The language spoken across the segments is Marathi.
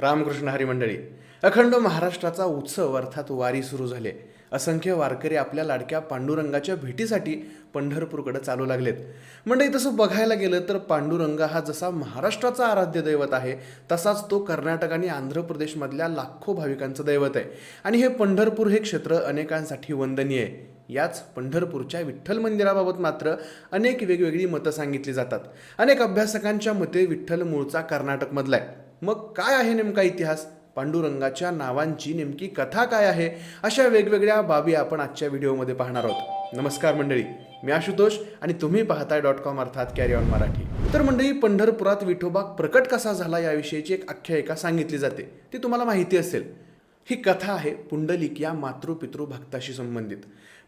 रामकृष्ण हरी मंडळी अखंड महाराष्ट्राचा उत्सव अर्थात वारी सुरू झाले. असंख्य वारकरी आपल्या लाडक्या पांडुरंगाच्या भेटीसाठी पंढरपूरकडे चालू लागलेत. मंडळी तसं बघायला गेलं तर पांडुरंग हा जसा महाराष्ट्राचा आराध्य दैवत आहे तसाच तो कर्नाटक आणि आंध्र प्रदेशमधल्या लाखो भाविकांचं दैवत आहे. आणि हे पंढरपूर हे क्षेत्र अनेकांसाठी वंदनीय आहे. याच पंढरपूरच्या विठ्ठल मंदिराबाबत मात्र अनेक वेगवेगळी मतं सांगितली जातात. अनेक अभ्यासकांच्या मते विठ्ठल मूळचा कर्नाटकमधला आहे. मग काय आहे नेमका इतिहास? पांडुरंगाच्या नावांची नेमकी कथा काय आहे? अशा वेगवेगळ्या बाबी आपण आजच्या व्हिडिओमध्ये पाहणार आहोत. नमस्कार मंडळी मी आशुतोष आणि तुम्ही पाहताय डॉट कॉम अर्थात कॅरी ऑन मराठी. तर मंडळी पंढरपुरात विठोबा प्रकट कसा झाला याविषयीची एक आख्यायिका सांगितली जाते. ती तुम्हाला माहिती असेल. ही कथा आहे पुंडलिक या मातृपितृ भक्ताशी संबंधित.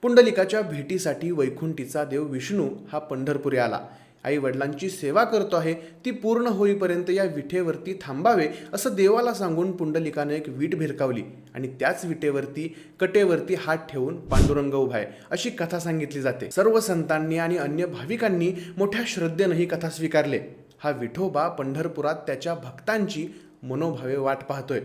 पुंडलिकाच्या भेटीसाठी वैकुंठीचा देव विष्णू हा पंढरपुरी आला. आई वडिलांची सेवा करतो आहे ती पूर्ण होईपर्यंत या विठेवरती थांबावे असं देवाला सांगून पुंडलिकाने एक वीट भिरकावली. आणि त्याच विटेवरती कटेवरती हात ठेवून पांडुरंग उभा आहे. अशी कथा सांगितली जाते. सर्व संतांनी आणि अन्य भाविकांनी मोठ्या श्रद्धेनं ही कथा स्वीकारले. हा विठोबा पंढरपुरात त्याच्या भक्तांची मनोभावे वाट पाहतोय.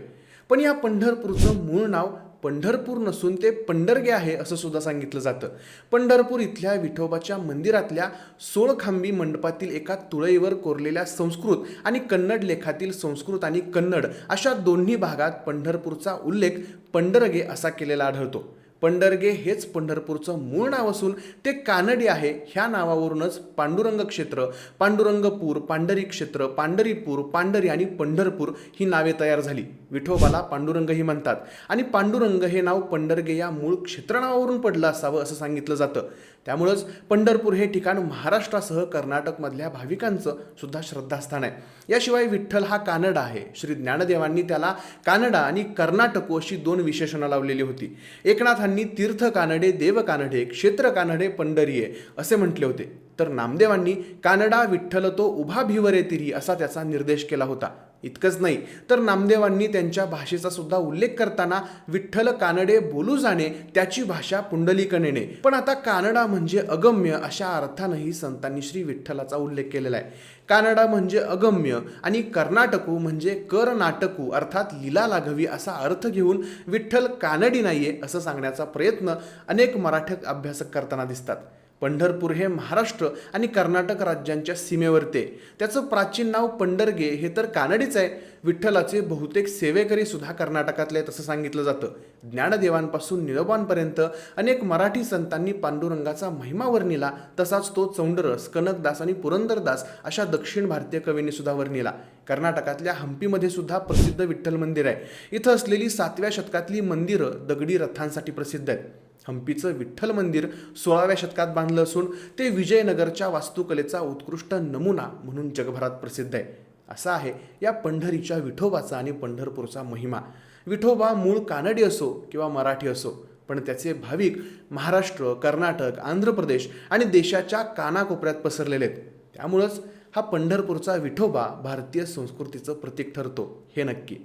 पण या पंढरपूरचं मूळ नाव पंढरपूर नसून ते पंढरगे आहे असं सुद्धा सांगितलं जातं. पंढरपूर इथल्या विठोबाच्या मंदिरातल्या सोळखांबी मंडपातील एका तुळईवर कोरलेल्या संस्कृत आणि कन्नड लेखातील संस्कृत आणि कन्नड अशा दोन्ही भागात पंढरपूरचा उल्लेख पंढरगे असा केलेला आढळतो. पंढरगे हेच पंढरपूरचं मूळ नाव असून ते कानडी आहे. ह्या नावावरूनच पांडुरंग क्षेत्र पांडुरंगपूर पांढरी क्षेत्र पांढरीपूर पांढरी आणि पंढरपूर ही नावे तयार झाली. विठोबाला पांडुरंगही म्हणतात. आणि पांडुरंग हे नाव पंढरगे या मूळ क्षेत्रनावावरून पडलं असावं असं सांगितलं जातं. त्यामुळंच पंढरपूर हे ठिकाण महाराष्ट्रासह कर्नाटकमधल्या भाविकांचं सुद्धा श्रद्धास्थान आहे. याशिवाय विठ्ठल हा कानडा आहे. श्री ज्ञानदेवांनी त्याला कानडा आणि कर्नाटको अशी दोन विशेषणं लावलेली होती. एकनाथ एकनाथांनी तीर्थ कानडे देव कानडे क्षेत्र कानडे पंढरीये असे म्हटले होते. तर नामदेवांनी कानडा विठ्ठल तो उभा भिवरे तिरी असा त्याचा निर्देश केला होता. इतकंच नाही तर नामदेवांनी त्यांच्या भाषेचा सुद्धा उल्लेख करताना विठ्ठल कानडे बोलू जाणे त्याची भाषा पुंडलिक नेणे पण आता कानडा म्हणजे अगम्य अशा अर्थानंही संतांनी श्री विठ्ठलाचा उल्लेख केलेला आहे. कानडा म्हणजे अगम्य आणि कर्नाटकू म्हणजे कर नाटकू अर्थात लीला लाघवी असा अर्थ घेऊन विठ्ठल कानडी नाहीये असं सांगण्याचा प्रयत्न अनेक मराठी अभ्यासक करताना दिसतात. पंढरपूर हे महाराष्ट्र आणि कर्नाटक राज्यांच्या सीमेवरते त्याचं प्राचीन नाव पंढरगे हे तर कानडीच आहे. विठ्ठलाचे बहुतेक सेवेकरी सुद्धा कर्नाटकातले आहेत असं सांगितलं जातं. ज्ञानदेवांपासून निळोबांपर्यंत अनेक मराठी संतांनी पांडुरंगाचा महिमा वर्णिला. तसाच तो चौंडरस कनकदास आणि पुरंदरदास अशा दक्षिण भारतीय कवींनी सुद्धा वर्णिला. कर्नाटकातल्या हम्पीमध्ये सुद्धा प्रसिद्ध विठ्ठल मंदिर आहे. इथं असलेली सातव्या शतकातली मंदिरं दगडी रथांसाठी प्रसिद्ध आहेत. हम्पीचं विठ्ठल मंदिर सोळाव्या शतकात बांधलं असून ते विजयनगरच्या वास्तुकलेचा उत्कृष्ट नमुना म्हणून जगभरात प्रसिद्ध आहे. असा आहे या पंढरीच्या विठोबाचा आणि पंढरपूरचा महिमा. विठोबा मूळ कानडी असो किंवा मराठी असो पण त्याचे भाविक महाराष्ट्र कर्नाटक आंध्र प्रदेश आणि देशाच्या कानाकोपऱ्यात पसरलेले आहेत. त्यामुळंच हा पंढरपूरचा विठोबा भारतीय संस्कृतीचं प्रतीक ठरतो हे नक्की.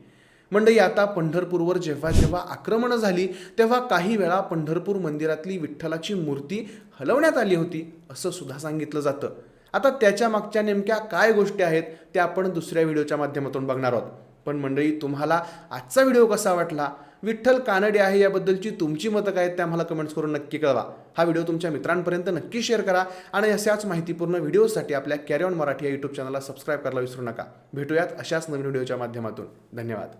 मंडळी आता पंढरपूरवर जेव्हा जेव्हा आक्रमणं झाली तेव्हा काही वेळा पंढरपूर मंदिरातली विठ्ठलाची मूर्ती हलवण्यात आली होती असं सुद्धा सांगितलं जातं. आता त्याच्या मागच्या नेमक्या काय गोष्टी आहेत त्या आपण दुसऱ्या व्हिडिओच्या माध्यमातून बघणार आहोत. पण मंडळी तुम्हाला आजचा व्हिडिओ कसा वाटला? विठ्ठल कानडे आहे याबद्दलची तुमची मतं काय आहेत त्या मला कमेंट्स करून नक्की कळवा. हा व्हिडिओ तुमच्या मित्रांपर्यंत नक्की शेअर करा आणि अशाच माहितीपूर्ण व्हिडिओसाठी आपल्या कॅरी ऑन मराठी या यूट्यूब चॅनलला सबस्क्राईब करायला विसरू नका. भेटूयात अशाच नवीन व्हिडिओच्या माध्यमातून. धन्यवाद.